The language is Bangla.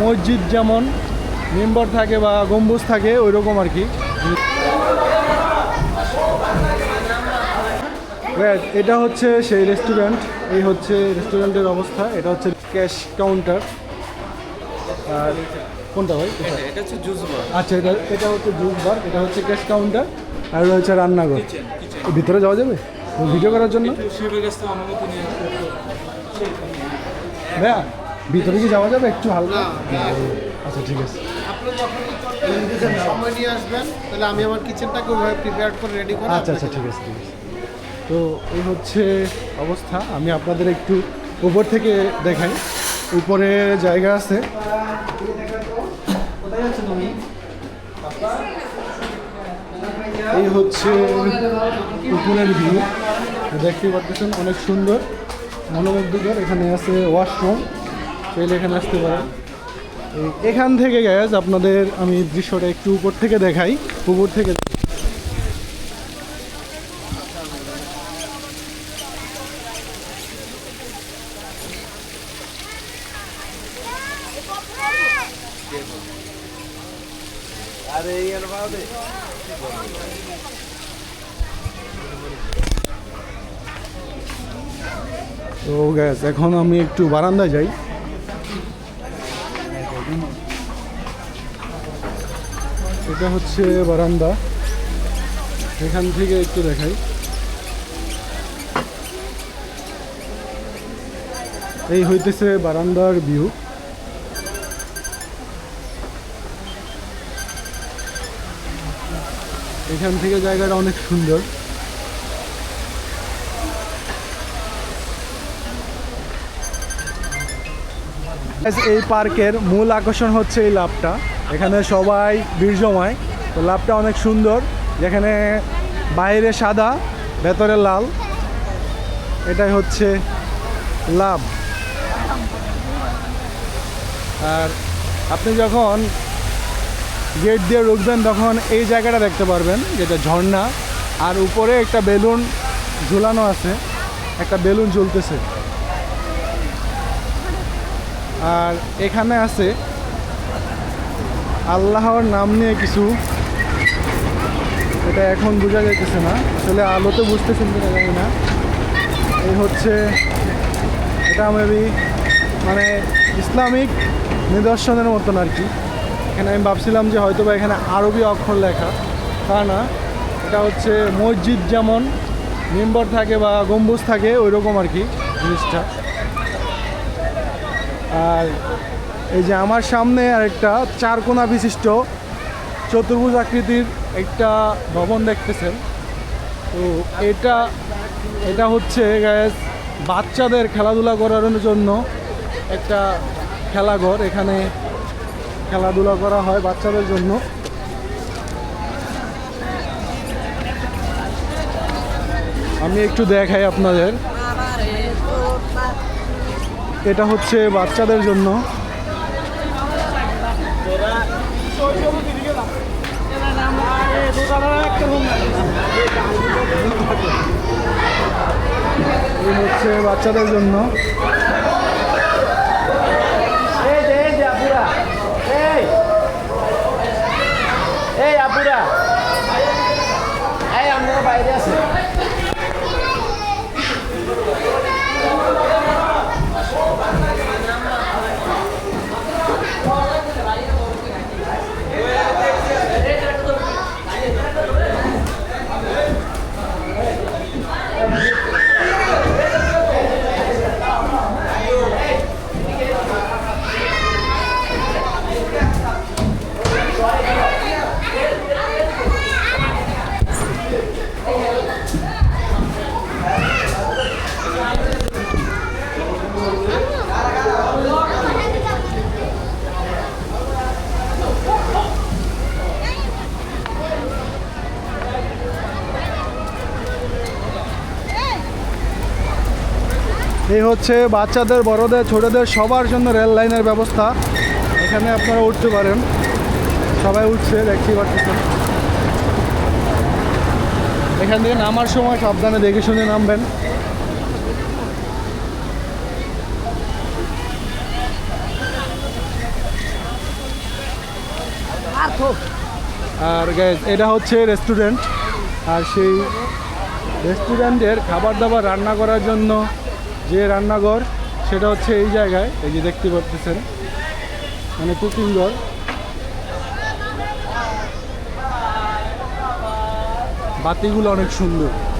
মসজিদ যেমন মেম্বার থাকে বা গম্বুজ থাকে ওই রকম আর কি। এটা হচ্ছে সেই রেস্টুরেন্ট এই হচ্ছে রেস্টুরেন্টের অবস্থা এটা হচ্ছে ক্যাশ কাউন্টার আর কোনটা ভাই? এটা হচ্ছে জুস বার আচ্ছা এটা এটা হচ্ছে জুস বার এটা হচ্ছে ক্যাশ কাউন্টার আর হচ্ছে রান্নাঘর। ভিতরে যাওয়া যাবে? ভিডিও করার জন্য? ভাইয়া ভিতরে কি যাওয়া যাবে একটু হালকা? আচ্ছা ঠিক আছে। সময় নিয়ে আসবেন তাহলে আমি আমার কিচেনটাকে ওইভাবে প্রিপেয়ার করে রেডি করে আচ্ছা আচ্ছা ঠিক আছে ঠিক আছে। তো এই হচ্ছে অবস্থা। আমি আপনাদের একটু উপর থেকে দেখাই। উপরে জায়গা আছে। এই হচ্ছে উপরের ভিউ। দেখতে পাচ্ছেন, অনেক সুন্দর। মনোমুগ্ধকর। এখানে আছে ওয়াশরুম চাইলে এখানে আসতে এই- এখান থেকে গ্যাস আপনাদের আমি দৃশ্যটা একটু উপর থেকে দেখাই। উপর থেকে আরে বাদে। তো গ্যাস এখন আমি একটু বারান্দায় যাই। এটা হচ্ছে বারান্দা। এখান থেকে একটু দেখাই। এই হইতেছে বারান্দার ভিউ এখান থেকে জায়গাটা অনেক সুন্দর। এই পার্কের মূল আকর্ষণ হচ্ছে এই লাভটা। এখানে সবাই জমায় তো লাভটা অনেক সুন্দর। যেখানে বাইরে সাদা, ভেতরে লাল। এটাই হচ্ছে লাভ। আর আপনি যখন গেট দিয়ে ঢুকবেন তখন এই জায়গাটা দেখতে পারবেন, যেটা ঝর্ণা। আর উপরে একটা বেলুন ঝুলানো আছে, একটা বেলুন ঝুলতেছে। আর এখানে আছে আল্লাহর নাম নিয়ে কিছু। এটা এখন বোঝা যাইতেছে না, আসলে আলোতে বুঝতেছেন কিনা জানি না। এই হচ্ছে, এটা মেবি মানে ইসলামিক নিদর্শনের মতন আর কি। এখানে আমি ভাবছিলাম যে হয়তো বা এখানে আরবি অক্ষর লেখা। তা না, এটা হচ্ছে মসজিদ যেমন মেম্বার থাকে বা গম্বুজ থাকে ওই রকম আর কি জিনিসটা। আর এই যে আমার সামনে আর আরেকটা চারকোনা বিশিষ্ট চতুর্ভুজ আকৃতির একটা ভবন দেখতেছেন। তো এটা এটা হচ্ছে গ্যাস বাচ্চাদের খেলাধুলা করার জন্য একটা খেলাঘর। এখানে খেলাধুলা করা হয় বাচ্চাদের জন্য। আমি একটু দেখাই আপনাদের। এটা হচ্ছে বাচ্চাদের জন্য। হচ্ছে বাচ্চাদের জন্য। এই হচ্ছে বাচ্চাদের, বড়দের, ছোটদের সবার জন্য রেল লাইনের ব্যবস্থা। এখানে আপনারা উঠতে পারেন। সবাই উঠছে, দেখছি পাচ্ছেন এখান থেকে নামার সময় সাবধানে দেখে শুনে নামবেন। আর গ্যাস এটা হচ্ছে রেস্টুরেন্ট আর সেই রেস্টুরেন্টের খাবার দাবার রান্না করার জন্য যে রান্নাঘর, সেটা হচ্ছে এই জায়গায়, এই যে দেখতে পাচ্ছেন। মানে কুকিং ঘর। বাতিগুলো অনেক সুন্দর।